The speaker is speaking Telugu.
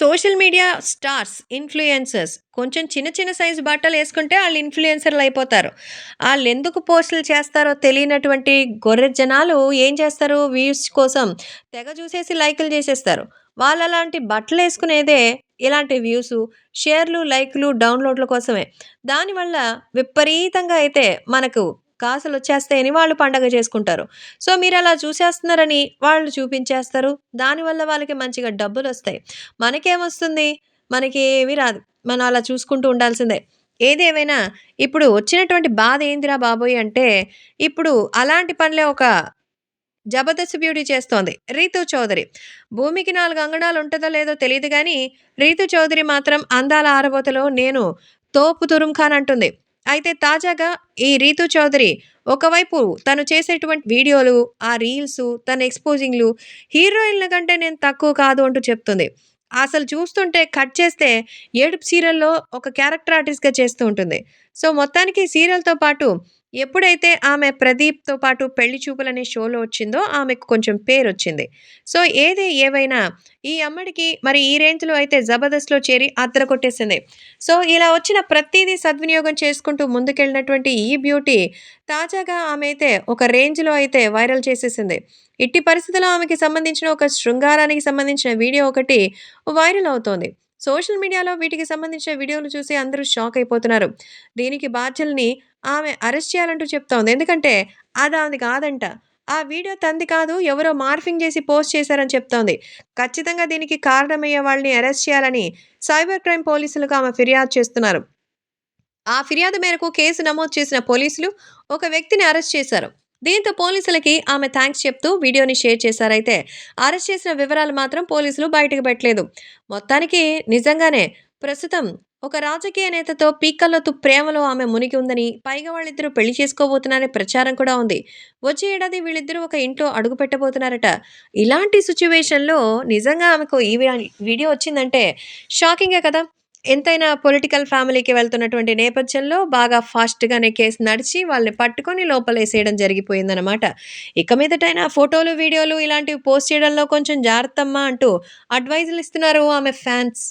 సోషల్ మీడియా స్టార్స్, ఇన్‌ఫ్లుయెన్సర్స్ కొంచెం చిన్న చిన్న సైజు ఇన్ఫ్లుయెన్సర్లు అయిపోతారు వాళ్ళు ఎందుకు పోస్టులు చేస్తారో తెలియనటువంటి గొర్రె జనాలు ఏం చేస్తారు వ్యూస్ కోసం తెగ చూసేసి లైకులు చేసేస్తారు. వాళ్ళు అలాంటి బట్టలు వేసుకునేదే ఇలాంటి వ్యూస్ షేర్లు, లైక్లు డౌన్‌లోడ్‌ల కోసమే. దానివల్ల విపరీతంగా అయితే మనకు కాసులొచ్చేస్తాయని వాళ్ళు పండగ చేసుకుంటారు. సో, మీరు అలా చూసేస్తున్నారని వాళ్ళు చూపించేస్తారు. దానివల్ల వాళ్ళకి మంచిగా డబ్బులు వస్తాయి మనకేమొస్తుంది? మనకి ఏమీ రాదు. మనం అలా చూసుకుంటూ ఉండాల్సిందే. ఏదేమైనా ఇప్పుడు వచ్చినటువంటి బాధ ఏందిరా బాబోయ్! అంటే ఇప్పుడు అలాంటి పనులే ఒక జబర్దస్త్ బ్యూటీ చేస్తోంది. రీతు చౌదరి'. భూమికి నాలుగు అంగణాలు ఉంటుందో లేదో తెలియదు కానీ రీతు చౌదరి' మాత్రం అందాల ఆరబోతలో నేను తోపు తురుం ఖాన్ అంటుంది. అయితే తాజాగా ఈ రీతు చౌదరి' ఒకవైపు తను చేసేటువంటి వీడియోలు, ఆ రీల్స్ తన ఎక్స్‌పోజింగ్‌లు హీరోయిన్‌ల కంటే నేను తక్కువ కాదు అంటూ చెప్తుంది. అసలు చూస్తుంటే కట్ చేస్తే ఏడుపు సీరియల్‌లో ఒక క్యారెక్టర్ ఆర్టిస్ట్‌గా చేస్తూ ఉంటుంది. సో, మొత్తానికి సీరియల్‌తో పాటు ఎప్పుడైతే ఆమె 'ప్రదీప్‌తో పాటు పెళ్ళి చూపులనే షోలో వచ్చిందో ఆమెకు కొంచెం పేరు వచ్చింది సో, ఏది ఏవైనా ఈ అమ్మడికి మరి ఈ రేంజ్‌లో అయితే జబర్దస్త్‌లో చేరి అద్దర కొట్టేసింది. సో, ఇలా వచ్చిన ప్రతిదీ సద్వినియోగం చేసుకుంటూ ముందుకెళ్ళినటువంటి ఈ బ్యూటీ తాజాగా ఆమె అయితే ఒక రేంజ్‌లో అయితే వైరల్ చేసేసింది. ఇట్టి పరిస్థితిలో ఆమెకి సంబంధించిన ఒక శృంగారానికి సంబంధించిన వీడియో ఒకటి వైరల్ అవుతోంది. సోషల్ మీడియాలో వీటికి సంబంధించిన వీడియోలు చూసి అందరూ షాక్ అయిపోతున్నారు. దీనికి బాధ్యుల్ని ఆమె అరెస్ట్ చేయాలంటూ చెప్తోంది. ఎందుకంటే అది ఆమెది కాదంట. ఆ వీడియో తంది కాదు ఎవరో మార్ఫింగ్ చేసి పోస్ట్ చేశారని చెప్తోంది. ఖచ్చితంగా దీనికి కారణమయ్యే వాళ్ళని అరెస్ట్ చేయాలని సైబర్ క్రైమ్ పోలీసులకు ఆమె ఫిర్యాదు చేస్తున్నారు. ఆ ఫిర్యాదు మేరకు కేసు నమోదు చేసిన పోలీసులు ఒక వ్యక్తిని అరెస్ట్ చేశారు. దీంతో పోలీసులకి ఆమె థ్యాంక్స్ చెప్తూ వీడియోని షేర్ చేశారైతే అరెస్ట్ చేసిన వివరాలు మాత్రం పోలీసులు బయటకు పెట్టలేదు. మొత్తానికి నిజంగానే ప్రస్తుతం ఒక రాజకీయ నేతతో పీకల్లోతు ప్రేమలో ఆమె మునిగి ఉందని, పైగా వాళ్ళిద్దరూ పెళ్ళి చేసుకోబోతున్నారనే ప్రచారం కూడా ఉంది. వచ్చే ఏడాది వీళ్ళిద్దరూ ఒక ఇంట్లో అడుగుపెట్టబోతున్నారట. ఇలాంటి సిచ్యువేషన్లో నిజంగా ఆమెకు ఈ వి వీడియో వచ్చిందంటే షాకింగే కదా! ఎంతైనా పొలిటికల్ ఫ్యామిలీకి వెళ్తున్నటువంటి నేపథ్యంలో బాగా ఫాస్ట్‌గానే కేసు నడిచి వాళ్ళని పట్టుకొని లోపలేసేయడం జరిగిపోయిందనమాట. ఇక మీదటైనా ఫోటోలు, వీడియోలు ఇలాంటివి పోస్ట్ చేయడంలో కొంచెం జాగ్రత్తమ్మా అంటూ అడ్వైజులు ఇస్తున్నారు ఆమె ఫ్యాన్స్.